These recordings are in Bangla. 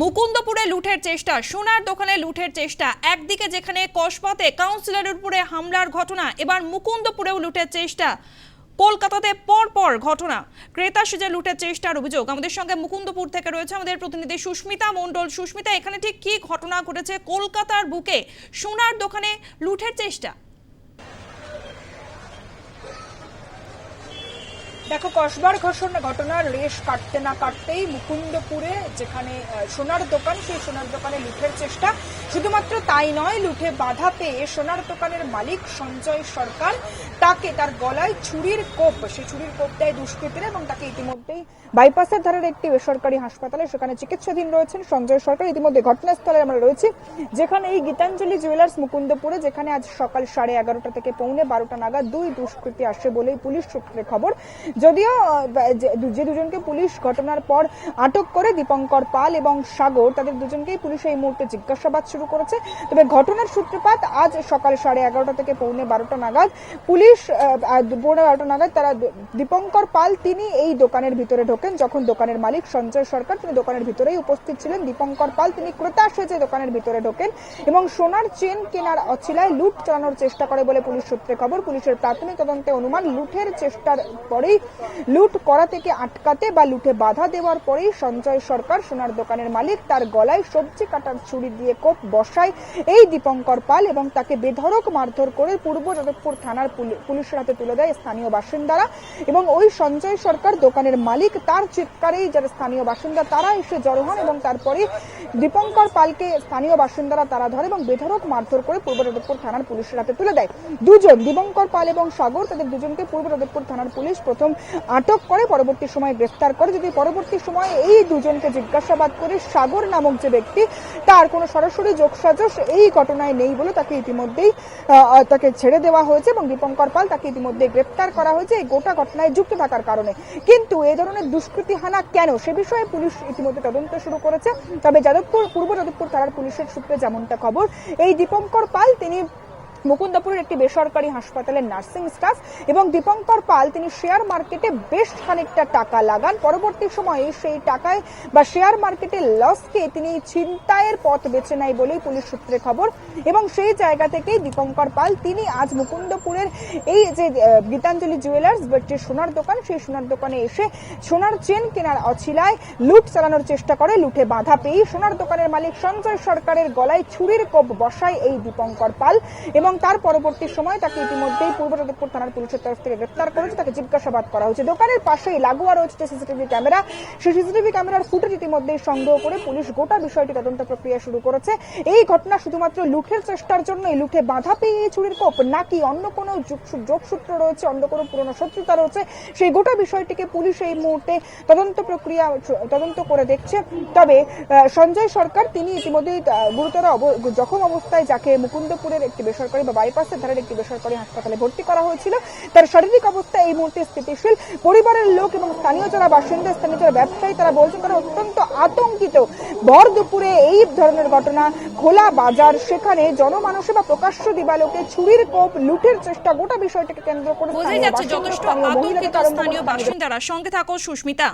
মুকুন্দপুরে লুঠের চেষ্টা, সোনার দোকানে লুঠের চেষ্টা। একদিকে যেখানে কসবাতে কাউন্সিলরের উপরে হামলার ঘটনা, এবার মুকুন্দপুরেও লুটের চেষ্টা। কলকাতাতে পর পর ঘটনা। ক্রেতা সেজে লুটের চেষ্টার অভিযোগ। আমাদের সঙ্গে মুকুন্দপুর থেকে রয়েছে আমাদের প্রতিনিধি সুস্মিতা মণ্ডল। সুস্মিতা, এখানে ঠিক কি ঘটনা ঘটেছে? কলকাতার বুকে সোনার দোকানে লুঠের চেষ্টা। দেখো, কসবার ঘোষণা ঘটনার রেশ কাটতে না কাটতেই মুকুন্দপুরে যেখানে সোনার দোকান, সেই সোনার দোকানে লুঠের চেষ্টা। শুধুমাত্র তাই নয়, লুঠে বাধা পেয়ে সোনার দোকানের মালিক সঞ্জয় সরকার তাকে তার গলায় ছুরির কোপ, সেই ছুরির কোপ দেয় দুষ্কৃতীরা এবং তাকে ইতিমধ্যেই বাইপাসের ধারের একটি বেসরকারি হাসপাতালে সেখানে চিকিৎসাধীন রয়েছেন সঞ্জয় সরকার। ইতিমধ্যে ঘটনাস্থলে আমরা রয়েছি, যেখানে এই গীতাঞ্জলি জুয়েলার্স মুকুন্দপুরে, যেখানে আজ সকাল সাড়ে এগারোটা থেকে পৌনে বারোটা নাগাদ দুই দুষ্কৃতী আসে বলেই পুলিশ সূত্রে খবর। যদিও যে- দুজনকে পুলিশ ঘটনার পর আটক করে দীপঙ্কর পাল এবং সাগর, তাদের দুজনকেই পুলিশ এই মুহূর্তে জিজ্ঞাসাবাদ শুরু করেছে। তবে ঘটনার সূত্রপাত আজ সকাল সাড়ে এগারোটা থেকে পৌনে বারোটা নাগাদ পুলিশ পৌনে বারোটা নাগাদ তারা দীপঙ্কর পাল, তিনি এই দোকানের ভিতরে ঢোকেন, যখন দোকানের মালিক সঞ্জয় সরকার, তিনি দোকানের ভিতরেই উপস্থিত ছিলেন। দীপঙ্কর পাল, তিনি ক্রেতা সেজে দোকানের ভিতরে ঢোকেন এবং সোনার চেন কেনার অছিলায় লুট চালানোর চেষ্টা করে বলে পুলিশ সূত্রে খবর। পুলিশের প্রাথমিক তদন্তে অনুমান লুটের চেষ্টার পরেই লুট করা থেকে আটকাতে বা লুটে বাধা দেওয়ার পরেই সঞ্জয় সরকার সোনার দোকানের মালিক তার গলায় সবজি কাটার ছুরি দিয়ে কোপ বসায়। এই দীপঙ্কর পাল এবং তাকে বেধরক মারধর করে পূর্ব যাদবপুর থানার পুলিশের হাতে তুলে দেয় স্থানীয় বাসিন্দারা এবং ওই সঞ্জয় সরকার দোকানের মালিক তার চিৎকারেই যারা স্থানীয় বাসিন্দা তারা এসে জড়ো হন এবং তারপরে দীপঙ্কর পালকে স্থানীয় বাসিন্দারা তারা ধরে এবং বেধরক মারধর করে পূর্ব যাদবপুর থানার পুলিশের হাতে তুলে দেয়। দুজন, দীপঙ্কর পাল এবং সাগর, তাদের দুজনকে পূর্ব যাদবপুর থানার পুলিশ প্রথম আটক করে, পরবর্তী সময় গ্রেফতার করে। যদি পরবর্তী সময়ে এই দুজনকে জিজ্ঞাসাবাদ করে সাগর নামক যে ব্যক্তি, তার কোনো সরাসরি যোগসাজশ এই ঘটনায় নেই বলে তাকে ইতিমধ্যেই তাকে ছেড়ে দেওয়া হয়েছে এবং দীপঙ্কর পাল তাকে ইতিমধ্যে গ্রেফতার করা হয়েছে এই গোটা ঘটনায় যুক্ত থাকার কারণে। কিন্তু এ ধরনের দুষ্কৃতি হানা কেন? সে বিষয়ে পুলিশ ইতিমধ্যে তদন্ত শুরু করেছে। তবে যাদবপুর, পূর্ব যাদবপুর থানার পুলিশের সূত্রে যেমনটা খবর, এই দীপঙ্কর পাল তিনি মুকুন্দপুরের একটি বেসরকারি হাসপাতালের নার্সিং স্টাফ এবং দীপঙ্কর পাল, তিনি শেয়ার মার্কেটে বেশ খানিকটা টাকা লাগান। পরবর্তী সময়ে সেই টাকায় বা শেয়ার মার্কেটে লসকে তিনি ছিনতাইয়ের পথ বেছে নেয় বলেই পুলিশ সূত্রে খবর। এবং সেই জায়গা থেকেই দীপঙ্কর পাল, তিনি আজ মুকুন্দপুরের এই যে গীতাঞ্জলি জুয়েলার্স একটি সোনার দোকান, সেই সোনার দোকানে এসে সোনার চেন কেনার অছিলায় লুট চালানোর চেষ্টা করে, লুটে বাধা পেয়ে সোনার দোকানের মালিক সঞ্জয় সরকারের গলায় ছুরির কোপ বসায় এই দীপঙ্কর পাল। এবং তার পরবর্তী সময় তাকে ইতিমধ্যেই পূর্ব যাদবপুর থানার পুলিশের তরফ থেকে গ্রেফতার করেছে, তাকে জিজ্ঞাসাবাদ করা হয়েছে। দোকানের পাশেই লাগোয়া রয়েছে সিসিটিভি ক্যামেরা। সেই সিসিটিভি ক্যামেরার ফুটেজ ইতিমধ্যেই সংগ্রহ করে পুলিশ গোটা বিষয়টি তদন্ত প্রক্রিয়া শুরু করেছে। এই ঘটনা শুধুমাত্র লুঠের চেষ্টার জন্য এই লুঠে বাধা পেয়ে এই চুরির কোপ, নাকি অন্য কোনো যোগ- যোগসূত্র রয়েছে, অন্য কোনো পুরনো শত্রুতা রয়েছে? সেই গোটা বিষয়টিকে পুলিশ এই মুহূর্তে তদন্ত প্রক্রিয়া তদন্ত করে দেখছে। তবে সঞ্জয় সরকার, তিনি ইতিমধ্যেই গুরুতর জখম অবস্থায়, যাকে মুকুন্দপুরের একটি বেসরকারি বা বাইপাসের ধারের একটি বেসরকারি হাসপাতালে ভর্তি করা হয়েছিল। তার শারীরিক অবস্থা এই মুহূর্তে স্থিতিশীল। পরিবারের লোক এবং স্থানীয় যারা বাসিন্দা স্থানীয় যারা ব্যবসায়ী তারা বলছেন তারা অত্যন্ত আতঙ্কিত। ভর দুপুরে এই ধরনের ঘটনা খোলা বাজার সেখানে জনমানসে বা প্রকাশ্য দিবালোকে ছুরির কোপ লুটের চেষ্টা গোটা বিষয়টিকে কেন্দ্র করে বোঝাই যাচ্ছে যথেষ্ট আতঙ্কিত স্থানীয় বাসিন্দারা। সঙ্গে থাকো সুস্মিতা।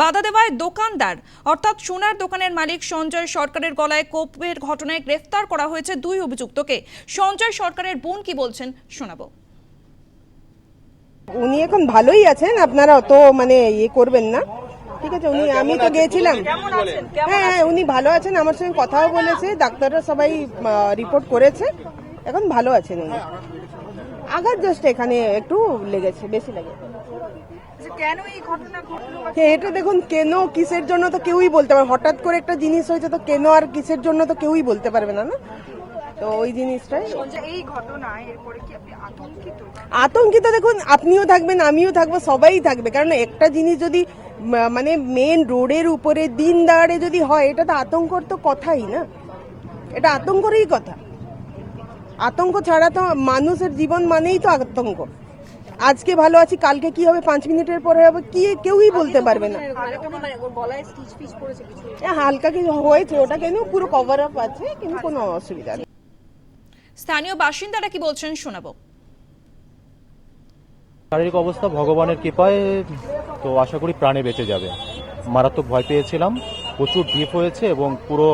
বাধা দেওয়ায় দোকানদার অর্থাৎ সোনার দোকানের মালিক সঞ্জয় সরকারের গলায় কোপের ঘটনায় গ্রেফতার করা হয়েছে দুই অভিযুক্তকে। সঞ্জয় সরকারের বোন কি বলছেন শোনাবো। উনি এখন ভালোই আছেন আপনারা অত মানে ইয়ে করবেন না। ঠিক আছে উনি আমি তো গিয়েছিলাম। হ্যাঁ হ্যাঁ উনি ভালো আছেন আমার সঙ্গে কথাও বলেছে ডাক্তাররা সবাই রিপোর্ট করেছে। এখন ভালো আছেন উনি। আঘাত জাস্ট এখানে একটু লেগেছে বেশি লেগেছে। কেন এই ঘটনা ঘটলো? হ্যাঁ, এটা দেখুন কেন কিসের জন্য তো কেউই বলতে পারবে হঠাৎ করে একটা জিনিস হয়েছে তো কেন আর কিসের জন্য তো কেউই বলতে পারবে না না? তো ওই জিনিসটাই। এই ঘটনায় এরপরে কি আপনি আতঙ্কিত? আতঙ্কিত দেখুন আপনিও থাকবেন আমিও থাকব সবাই থাকবে। কারণ একটা জিনিস যদি মানে মেন রোডের উপরে দিন দাঁড়ে যদি হয় এটা তো আতঙ্কর তো কথাই না। এটা আতঙ্করই কথা। আতঙ্ক ছাড়া তো মানুষের জীবন মানেই তো আতঙ্ক। আজকে ভালো আছি কালকে কি হবে পাঁচ মিনিটের পরে হবে কি কেউই বলতে পারবে না। হ্যাঁ, হালকা কিছু হয়েছে ওটা কেন পুরো কভার আপ আছে কিন্তু কোনো অসুবিধা নেই। স্থানীয় বাসিন্দারা কি বলছেন শোনাবো। শারীরিক অবস্থা ভগবানের কৃপায়, তো আশা করি প্রাণে বেঁচে যাবে। মারাত্মক ভয় পেয়েছিলাম, প্রচুর ডিপ হয়েছে এবং পুরো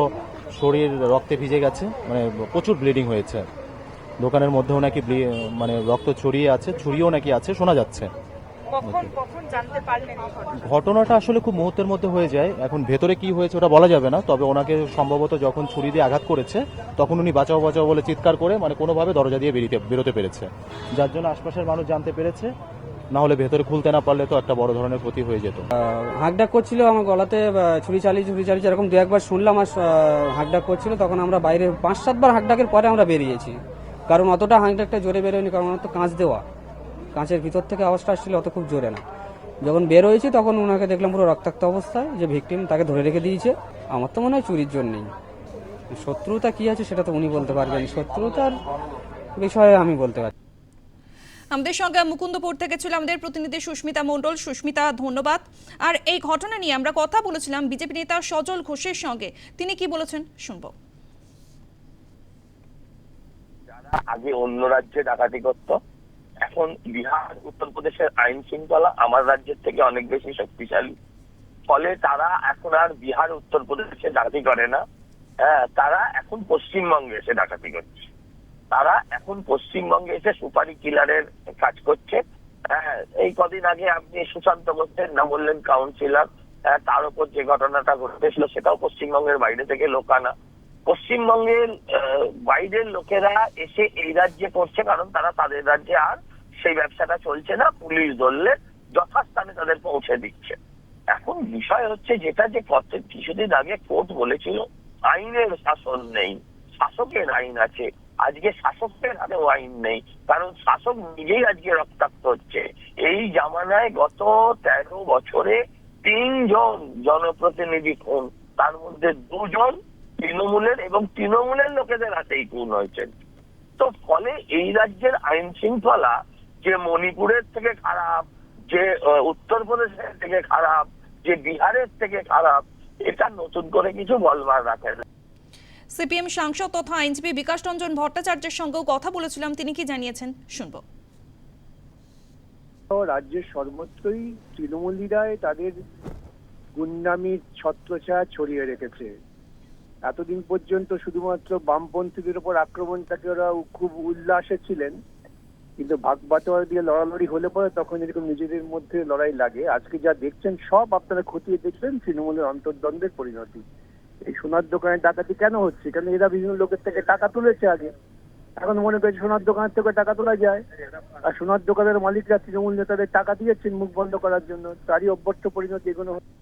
শরীর, রক্তে ভিজে গেছে মানে প্রচুর ব্লিডিং হয়েছে। দোকানের মধ্যেও নাকি মানে রক্ত ছড়িয়ে আছে ছড়িয়েও নাকি আছে, শোনা যাচ্ছে। কখন কখন জানতে পারলেন ঘটনাটা আসলে খুব মুহূর্তের মধ্যে হয়ে যায়। এখন ভেতরে কি হয়েছে ওটা বলা যাবে না তবে ওনাকে সম্ভবত যখন ছুরি দিয়ে আঘাত করেছে তখন উনি বাঁচাও বাঁচাও বলে চিৎকার করে মানে কোনোভাবে দরজা দিয়ে বেরিয়ে বেরোতে পেরেছে। যার জন্য আশপাশের মানুষ জানতে পেরেছে না হলে ভেতরে খুলতে না পারলে তো একটা বড় ধরনের ক্ষতি হয়ে যেত। হাঁকডাক করছিল আমার গলাতে ছুরি চালিয়ে ছুরি চালিয়ে এরকম দু একবার শুনলাম আর হাঁকডাক করছিল তখন আমরা বাইরে পাঁচ সাতবার হাঁকডাকের পরে আমরা বেরিয়েছি। কারণ অতটা হাঁকডাকটা জোরে বেরোয়নি কারণ তো কাঁচ দেওয়া। কাঁচের ভিতর থেকে আওয়াজটা আসছিল অত খুব জোরে না। যখন বের হয়েছি তখন ওনাকে দেখলাম পুরো রক্তাক্ত অবস্থায় যে ভিকটিম তাকে ধরে রেখে দিয়েছে। আমার তো মনে হয় চুরির জন্যই শত্রুতা কি আছে সেটা তো উনি বলতে পারবেন। শত্রুতার বিষয়ে আমি বলতে পারি আমাদের সঙ্গে মুকুন্দপুর থেকে ছিল আমাদের প্রতিনিধি সুস্মিতা মণ্ডল। সুস্মিতা ধন্যবাদ। আর এই ঘটনা নিয়ে আমরা কথা বলেছিলাম বিজেপি নেতা সজল ঘোষের সঙ্গে। তিনি কি বলেছেন শুনব। যারা আগে অন্য রাজ্যে ডাকাতি করত এখন বিহার উত্তরপ্রদেশের আইন শৃঙ্খলা আমার রাজ্যের থেকে অনেক বেশি শক্তিশালী। ফলে তারা এখন আর বিহার উত্তরপ্রদেশে ডাকাতি করে না। হ্যাঁ তারা এখন পশ্চিমবঙ্গে এসে ডাকাতি করছে। তারা এখন পশ্চিমবঙ্গে এসে সুপারি কিলারের কাজ করছে। হ্যাঁ এই কদিন আগে আপনি সুশান্ত ঘোষের না বললেন কাউন্সিলর। হ্যাঁ, তার উপর যে ঘটনাটা ঘটেছিল সেটাও পশ্চিমবঙ্গের বাইরে থেকে লোক আনা। পশ্চিমবঙ্গের বাইরের লোকেরা এসে এই রাজ্যে করছে কারণ তারা তাদের রাজ্যে আর সেই ব্যবসাটা চলছে না, পুলিশ ধরলে যথাস্থানে তাদের পৌঁছে দিচ্ছে। এখন বিষয় হচ্ছে যেটা যে কত কিছুদিন আগে কোর্ট বলেছিল, আইনের শাসন নেই, শাসকের আইন আছে। আজকে শাসকের হাতেও আইন নেই, কারণ শাসক নিজেই আজকে রক্তাক্ত হচ্ছে। এই জামানায় গত তেরো বছরে তিনজন জনপ্রতিনিধি খুন, তার মধ্যে দুজন তৃণমূলের এবং তৃণমূলের লোকেদের হাতেই খুন হয়েছেন তো ফলে এই রাজ্যের আইন শৃঙ্খলা যে মণিপুরের থেকে খারাপ যে আহ, উত্তরপ্রদেশের থেকে খারাপ যে বিহারের থেকে খারাপ এটা নতুন করে কিছু বলবার রাখে না। সিপিএম সাংসদ তথা আইনজীবী বিকাশ রঞ্জন ভট্টাচার্যের সঙ্গেও কথা বলেছিলাম তিনি কি জানিয়েছেন? শুনব। তো রাজ্যের সর্বত্রই তৃণমূলীরাই তাদের গুন্ডামির ছত্রছায়া ছড়িয়ে রেখেছে। এতদিন পর্যন্ত শুধুমাত্র বামপন্থীদের উপর আক্রমণটাকে ওরা খুব উল্লাসে ছিলেন। কিন্তু ভাগ বাটোয়ারা দিয়ে লড়ালড়ি হলে পরে তখন এরকম নিজেদের মধ্যে লড়াই লাগে। আজকে যা দেখছেন সব আপনারা খতিয়ে দেখবেন তৃণমূলের অন্তর্দ্বন্দ্বের পরিণতি। এই সোনার দোকানে ডাকাতি কেন হচ্ছে? কেন এরা বিভিন্ন লোকের থেকে টাকা তুলেছে আগে? এখন মনে করছে সোনার দোকানের থেকে টাকা তোলা যায়। আর সোনার দোকানের মালিকরা তৃণমূল নেতাদের টাকা দিয়েছেন মুখ বন্ধ করার জন্য। তারই অভ্যর্থ পরিণতি এগুলো হচ্ছে।